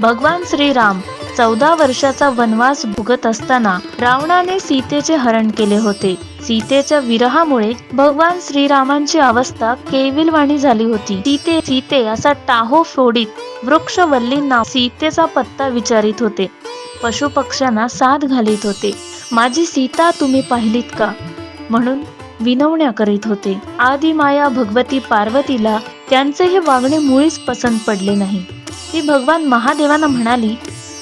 भगवान श्रीराम चौदा वर्षाचा वनवास भोगत असताना रावणाने सीतेचे हरण केले होते. सीतेच्या विरहामुळे भगवान श्रीरामांची अवस्था केविलवाणी झाली होती. सीते सीते असा टाहो फोडीत वृक्षवल्लींना सीतेचा पत्ता विचारित होते. पशुपक्ष्यांना साथ घालीत होते. माझी सीता तुम्ही पाहिलीत का म्हणून विनवण्या करीत होते. आदिमाया भगवती पार्वतीला त्यांचे हे वागणे मुळीच पसंत पडले नाही. ती भगवान महादेवांना म्हणाली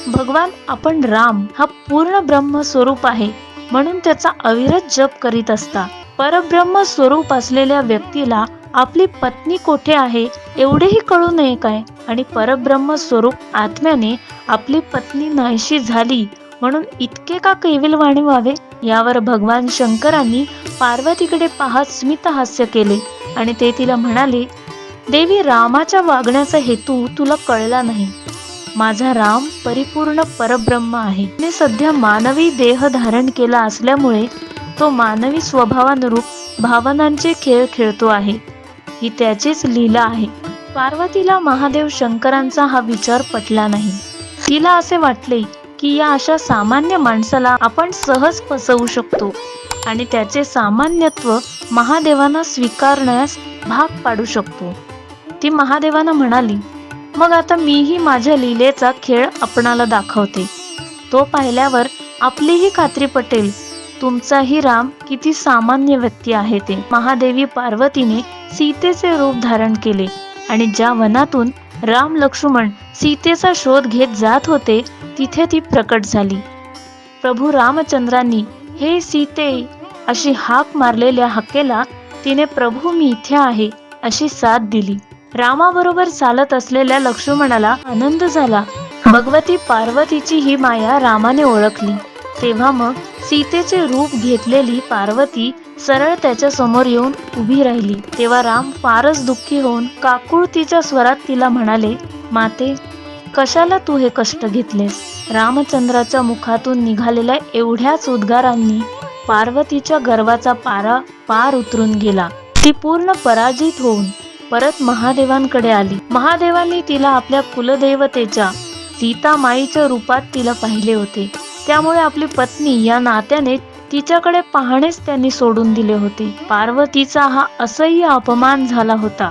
भगवान आपण राम हा पूर्ण ब्रह्म स्वरूप आहे म्हणून त्याचा अविरत जप करीत असता. परब्रह्म स्वरूप असलेल्या व्यक्तीला आपली पत्नी कोठे आहे एवढेही कळू नये काय? आणि परब्रह्म स्वरूप आत्म्याने आपली पत्नी नाहीशी झाली म्हणून इतके का कैविलवाणे व्हावे? यावर भगवान शंकरांनी पार्वतीकडे पाहत स्मित हास्य केले. आणि ते तिला म्हणाले देवी रामाच्या वागण्याचा हेतू तुला कळला नाही. माझा राम परिपूर्ण परब्रह्म आहे. मी सध्या मानवी देह धारण केला असल्यामुळे तो मानवी स्वभावानुरूप भावनांचे खेळ खेळतो आहे. ही त्याचीच लीला आहे. पार्वतीला महादेव शंकरांचा हा विचार पटला नाही. तिला असे वाटले की या अशा सामान्य माणसाला आपण सहज फसवू शकतो आणि त्याचे सामान्यत्व महादेवांना स्वीकारण्यास भाग पाडू शकतो. ती महादेवांना म्हणाली मग आता मीही माझ्या लीलेचा खेळ आपणाला दाखवते. तो पाहिल्यावर आपलीही खात्री पटेल. तुमचाही राम किती सामान्य व्यक्ती आहे ते. महादेवी पार्वतीने सीतेचे रूप धारण केले आणि ज्या वनातून राम लक्ष्मण सीतेचा शोध घेत जात होते तिथे ती प्रकट झाली. प्रभू रामचंद्रांनी हे सीते अशी हाक मारलेल्या हकेला तिने प्रभू मी इथे आहे अशी साथ दिली. रामाबरोबर चालत असलेल्या लक्ष्मणाला आनंद झाला. भगवती पार्वतीची ही माया रामाने ओळखली. तेव्हा मग सीतेचे रूप घेतलेली पार्वती सरळ त्याच्यासमोर येऊन उभी राहिली. तेव्हा राम फारच दुःखी होऊन काकुळतीच्या स्वरात तिला म्हणाले माते कशाला तू हे कष्ट घेतलेस? रामचंद्राच्या मुखातून निघालेल्या एवढ्याच उद्गारांनी पार्वतीच्या गर्वाचा पारा पार उतरून गेला. ती पूर्ण पराजित होऊन परत महादेवांकडे आली. महादेवांनी तिला आपल्या कुलदेवतेच्या सीता माईच्या रूपात तिला पाहिले होते. त्यामुळे आपली पत्नी या नात्याने तिच्याकडे पाहणेच त्यांनी सोडून दिले होते. पार्वतीचा हा असह्य अपमान झाला होता.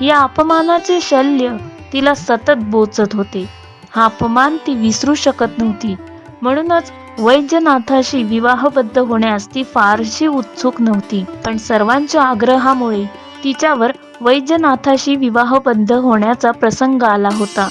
या अपमानाचे शल्य तिला सतत बोचत होते. हा अपमान ती विसरू शकत नव्हती. म्हणूनच वैद्यनाथाशी विवाहबद्ध होण्यास ती फारशी उत्सुक नव्हती. पण सर्वांच्या आग्रहामुळे तिच्यावर वैद्यनाथाशी विवाहबद्ध होण्याचा प्रसंग आला होता.